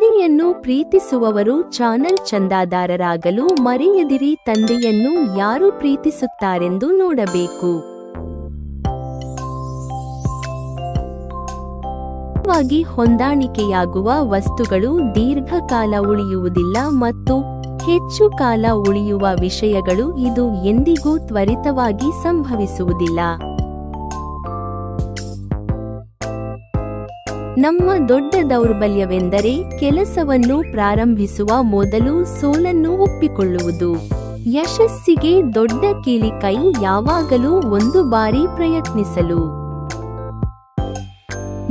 ತಂದೆಯನ್ನು ಪ್ರೀತಿಸುವವರು ಚಾನಲ್ ಚಂದಾದಾರರಾಗಲು ಮರೆಯದಿರಿ, ತಂದೆಯನ್ನು ಯಾರು ಪ್ರೀತಿಸುತ್ತಾರೆಂದು ನೋಡಬೇಕು. ಹೊಂದಾಣಿಕೆಯಾಗುವ ವಸ್ತುಗಳು ದೀರ್ಘಕಾಲ ಉಳಿಯುವುದಿಲ್ಲ ಮತ್ತು ಹೆಚ್ಚು ಕಾಲ ಉಳಿಯುವ ವಿಷಯಗಳು ಇದು ಎಂದಿಗೂ ತ್ವರಿತವಾಗಿ ಸಂಭವಿಸುವುದಿಲ್ಲ. ನಮ್ಮ ದೊಡ್ಡ ದೌರ್ಬಲ್ಯವೆಂದರೆ ಕೆಲಸವನ್ನು ಪ್ರಾರಂಭಿಸುವ ಮೊದಲು ಸೋಲನ್ನು ಒಪ್ಪಿಕೊಳ್ಳುವುದು. ಯಶಸ್ಸಿಗೆ ದೊಡ್ಡ ಕೀಲಿಕೈ ಯಾವಾಗಲೂ ಒಂದು ಬಾರಿ ಪ್ರಯತ್ನಿಸಲು.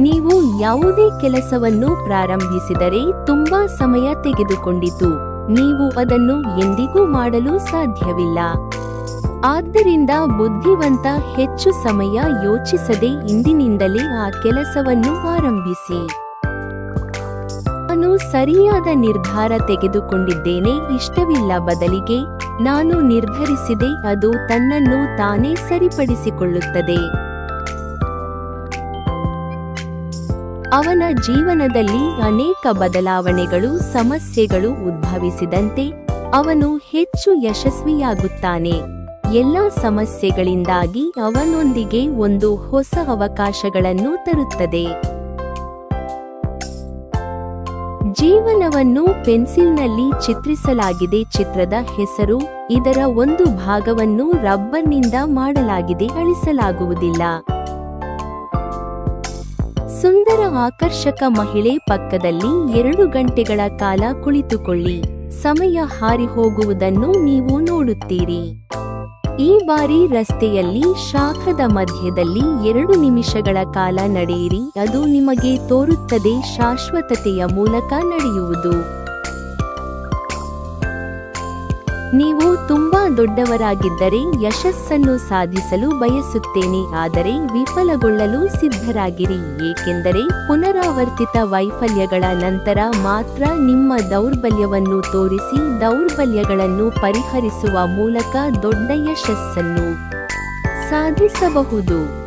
ನೀವು ಯಾವುದೇ ಕೆಲಸವನ್ನು ಪ್ರಾರಂಭಿಸಿದರೆ ತುಂಬಾ ಸಮಯ ತೆಗೆದುಕೊಂಡಿತು. ನೀವು ಅದನ್ನು ಎಂದಿಗೂ ಮಾಡಲು ಸಾಧ್ಯವಿಲ್ಲ. ಆದ್ದರಿಂದ ಬುದ್ಧಿವಂತ ಹೆಚ್ಚು ಸಮಯ ಯೋಚಿಸದೆ ಇಂದಿನಿಂದಲೇ ಆ ಕೆಲಸವನ್ನು ಆರಂಭಿಸಿ. ನಾನು ಸರಿಯಾದ ನಿರ್ಧಾರ ತೆಗೆದುಕೊಂಡಿದ್ದೇನೆ, ಇಷ್ಟವಿಲ್ಲ ಬದಲಿಗೆ ನಾನು ನಿರ್ಧರಿಸಿದೆ, ಅದು ತನ್ನನ್ನು ತಾನೇ ಸರಿಪಡಿಸಿಕೊಳ್ಳುತ್ತದೆ. ಅವನ ಜೀವನದಲ್ಲಿ ಅನೇಕ ಬದಲಾವಣೆಗಳು, ಸಮಸ್ಯೆಗಳು ಉದ್ಭವಿಸಿದಂತೆ ಅವನು ಹೆಚ್ಚು ಯಶಸ್ವಿಯಾಗುತ್ತಾನೆ. ಎಲ್ಲ ಸಮಸ್ಯೆಗಳಿಂದಾಗಿ ಅವನೊಂದಿಗೆ ಒಂದು ಹೊಸ ಅವಕಾಶಗಳನ್ನು ತರುತ್ತದೆ. ಜೀವನವನ್ನು ಪೆನ್ಸಿಲ್ನಲ್ಲಿ ಚಿತ್ರಿಸಲಾಗಿದೆ ಚಿತ್ರದ ಹೆಸರು, ಇದರ ಒಂದು ಭಾಗವನ್ನು ರಬ್ಬರ್ನಿಂದ ಮಾಡಲಾಗಿದೆ ಅಳಿಸಲಾಗುವುದಿಲ್ಲ. ಸುಂದರ ಆಕರ್ಷಕ ಮಹಿಳೆ ಪಕ್ಕದಲ್ಲಿ ಎರಡು ಗಂಟೆಗಳ ಕಾಲ ಕುಳಿತುಕೊಳ್ಳಿ. ಸಮಯ ಹಾರಿ ಹೋಗುವುದನ್ನು ನೀವು ನೋಡುತ್ತೀರಿ. ಈ ಬಾರಿ ರಸ್ತೆಯಲ್ಲಿ ಶಾಖದ ಮಧ್ಯದಲ್ಲಿ ಎರಡು ನಿಮಿಷಗಳ ಕಾಲ ನಡೆಯಿರಿ. ಅದು ನಿಮಗೆ ತೋರುತ್ತದೆ ಶಾಶ್ವತತೆಯ ಮೂಲಕ ನಡೆಯುವುದು. ನೀವು ತುಂಬಾ ದೊಡ್ಡವರಾಗಿದ್ದರೆ ಯಶಸ್ಸನ್ನು ಸಾಧಿಸಲು ಬಯಸುತ್ತೇನೆ, ಆದರೆ ವಿಫಲಗೊಳ್ಳಲು ಸಿದ್ಧರಾಗಿರಿ, ಏಕೆಂದರೆ ಪುನರಾವರ್ತಿತ ವೈಫಲ್ಯಗಳ ನಂತರ ಮಾತ್ರ ನಿಮ್ಮ ದೌರ್ಬಲ್ಯವನ್ನು ತೋರಿಸಿ ದೌರ್ಬಲ್ಯಗಳನ್ನು ಪರಿಹರಿಸುವ ಮೂಲಕ ದೊಡ್ಡ ಯಶಸ್ಸನ್ನು ಸಾಧಿಸಬಹುದು.